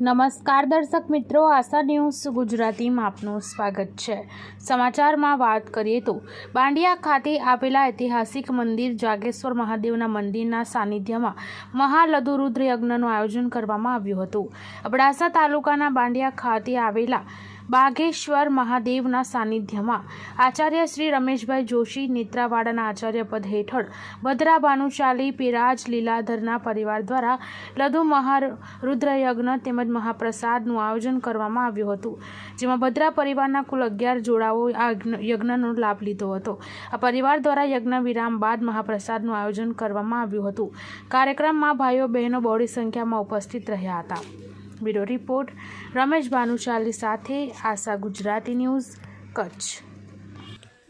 નમસ્કાર દર્શક મિત્રો, આશા ન્યૂઝ ગુજરાતીમાં આપનું સ્વાગત છે. સમાચારમાં વાત કરીએ તો, બાંડિયા ખાતે આવેલા ઐતિહાસિક મંદિર જાગેશ્વર મહાદેવના મંદિરના સાનિધ્યમાં મહાલધુરુદ્ર યજ્ઞનું આયોજન કરવામાં આવ્યું હતું. અબડાસા તાલુકાના બાંડિયા ખાતે આવેલા બાગેશ્વર મહાદેવના સાનિધ્યમાં આચાર્ય શ્રી રમેશભાઈ જોશી નેત્રાવાડાના આચાર્ય પદ હેઠળ ભદ્રા ભાનુશાલી પિરાજ લીલાધરના પરિવાર દ્વારા લઘુ મહારુદ્રયજ્ઞ તેમજ મહાપ્રસાદનું આયોજન કરવામાં આવ્યું હતું, જેમાં ભદ્રા પરિવારના કુલ અગિયાર જોડાઓ આ યજ્ઞનો લાભ લીધો હતો. આ પરિવાર દ્વારા યજ્ઞ વિરામ બાદ મહાપ્રસાદનું આયોજન કરવામાં આવ્યું હતું. કાર્યક્રમમાં ભાઈઓ બહેનો બહોળી સંખ્યામાં ઉપસ્થિત રહ્યા હતા. Bureau report. રમેશ ભાનુશાલી સાથે આશા ગુજરાતી ન્યૂઝ, કચ્છ.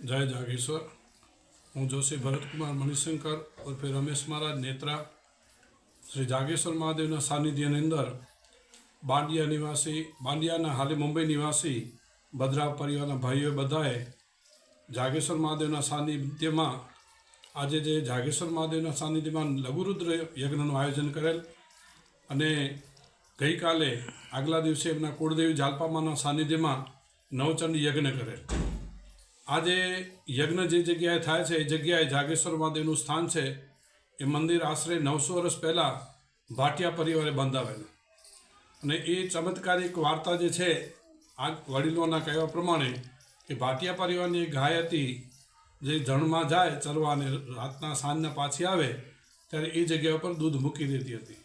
જય જાગેશ્વર. હું જોશી ભરતકુમાર મણિશંકર ઉર્ફે રમેશ મહારાજ નેત્રા. શ્રી જાગેશ્વર મહાદેવના સાનિધ્યની અંદર બાંડિયા નિવાસી, બાંડિયાના હાલે મુંબઈ નિવાસી ભદ્રા પરિવારના ભાઈઓ બધાએ જાગેશ્વર મહાદેવના સાનિધ્યમાં આજે જે જાગેશ્વર મહાદેવના સાનિધ્યમાં લઘુરુદ્ર યજ્ઞનું આયોજન કરેલ અને ગઈકાલે આગલા દિવસે એમના કુળદેવી જાલપામાના સાનિધ્યમાં નવચંડ યજ્ઞ કરેલ આજે યજ્ઞ જે જગ્યાએ થાય છે, એ જગ્યાએ જાગેશ્વર મહાદેવનું સ્થાન છે, એ મંદિર આશરે નવસો વર્ષ પહેલાં ભાટિયા પરિવારે બંધાવેલું. અને એ ચમત્કારિક વાર્તા જે છે, આ વડીલોના કહેવા પ્રમાણે કે ભાટિયા પરિવારની એક ગાય હતી જે જણમાં જાય, ચરવા અને રાતના સાંજના પાછી આવે, ત્યારે એ જગ્યા ઉપર દૂધ મૂકી દેતી હતી.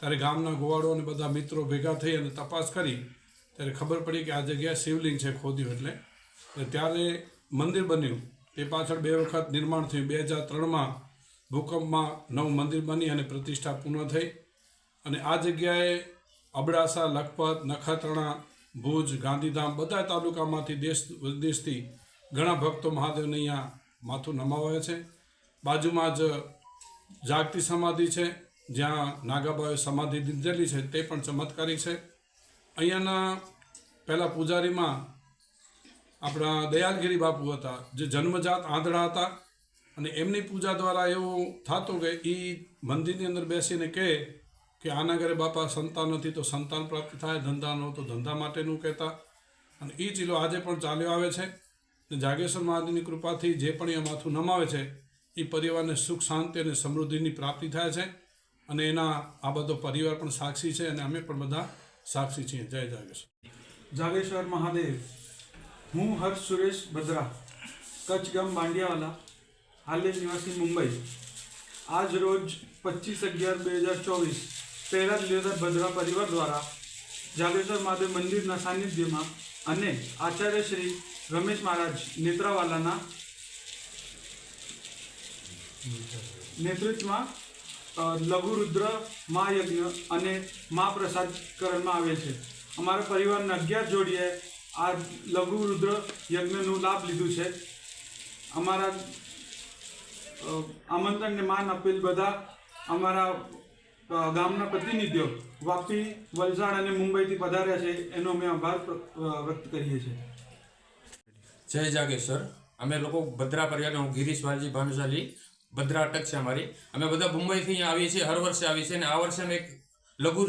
ત્યારે ગામના ગોવાળો અને બધા મિત્રો ભેગા થઈ અને તપાસ કરી, ત્યારે ખબર પડી કે આ જગ્યાએ શિવલિંગ છે, ખોદ્યું એટલે. ત્યારે મંદિર બન્યું. તે પાછળ બે વખત નિર્માણ થયું. બે હજાર ત્રણમાં ભૂકંપમાં નવું મંદિર બની અને પ્રતિષ્ઠા પૂર્ણ થઈ. અને આ જગ્યાએ અબડાસા, લખપત, નખત્રાણા, ભુજ, ગાંધીધામ બધા તાલુકામાંથી દેશ વિદેશથી ઘણા ભક્તો મહાદેવને અહીંયા માથું નમાવે છે. બાજુમાં જ જાગતી સમાધિ છે. જ્યાં નાગાબાએ સમાધિ દીધેલી છે તે પણ ચમત્કારી છે. અહીંયાના પહેલાં પૂજારીમાં આપણા દયાલગીરી બાપુ હતા, જે જન્મજાત આંધળા હતા અને એમની પૂજા દ્વારા એવું થતું કે એ મંદિરની અંદર બેસીને કહે કે આના ઘરે બાપા સંતાન નથી તો સંતાન પ્રાપ્ત થાય, ધંધા ન તો ધંધા માટેનું કહેતા. અને એ ચીલો આજે પણ ચાલ્યો આવે છે. જાગેશ્વર મહાદેવની કૃપાથી જે પણ એ માથું નમાવે છે એ પરિવારને સુખ, શાંતિ અને સમૃદ્ધિની પ્રાપ્તિ થાય છે. અને એના આ બધો પરિવાર પણ સાક્ષી છે અને અમે પણ બધા સાક્ષી છીએ. જય જાગેશ્વર. જાગેશ્વર મહાદેવ. હું હર્ષ સુરેશ બદ્રા, કચ્છ ગામ બાંડિયાવાલા, હાલે નિવાસી મુંબઈ. આજ રોજ પચીસ અગિયાર બે હજાર ચોવીસ, પહેલા લીધા ભદ્રા પરિવાર દ્વારા જાગેશ્વર મહાદેવ મંદિરના સાનિધ્યમાં અને આચાર્ય શ્રી રમેશ મહારાજ નેત્રાવાલાના નેતૃત્વમાં લઘુરુદ્ર મહાયજ્ઞ અને મહાપ્રસાદ કરવામાં આવે છે. અમારા પરિવારના અગિયાર જોડીએ આ લઘુરુદ્ર યજ્ઞનું લાભ લીધું છે. અમારા આમંત્રણને માન આપેલ બધા અમારા ગામના પ્રતિનિધિઓ વાપી, વલસાડ અને મુંબઈથી પધાર્યા છે. એનો અમે આભાર વ્યક્ત કરીએ છીએ. જય જાગેશ્વર. અમે લોકો ભદ્રા પરિવારના હું ગિરીશ વાલજી ભાનુશાલી ભદ્રા અટક છે અમારી. અમે બધા મુંબઈથી અહીંયા આવીએ છીએ, હર વર્ષે આવીએ છીએ અને આ વર્ષે અમે એક લઘુ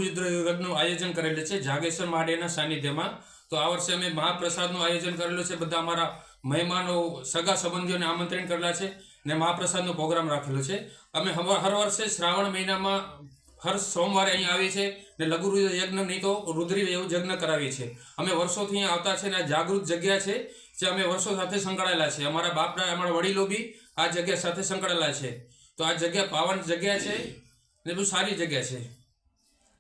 આયોજન કરેલું છે, જાગેશ્વર મહાદેવના સાનિધ્યમાં. તો આ વર્ષે અમે મહાપ્રસાદનું આયોજન કરેલું છે, બધા અમારા મહેમાનો, સગા સંબંધીઓને આમંત્રણ કરેલા છે ને મહાપ્રસાદનો પ્રોગ્રામ રાખેલો છે. અમે હર વર્ષે શ્રાવણ મહિનામાં હર સોમવારે અહીંયા આવીએ છીએ ને લઘુ રુદ્ર યજ્ઞ નહીં તો રુદ્રી એવું યજ્ઞ કરાવીએ છીએ. અમે વર્ષોથી અહીંયા આવતા છે ને આ જાગૃત જગ્યા છે, જે અમે વર્ષો સાથે સંકળાયેલા છે અમારા બાપના, અમારા વડીલો બી આ જગ્યા સાથે સંકળાયેલા છે. તો આ જગ્યા પાવન જગ્યા છે ને બહુ સારી જગ્યા છે.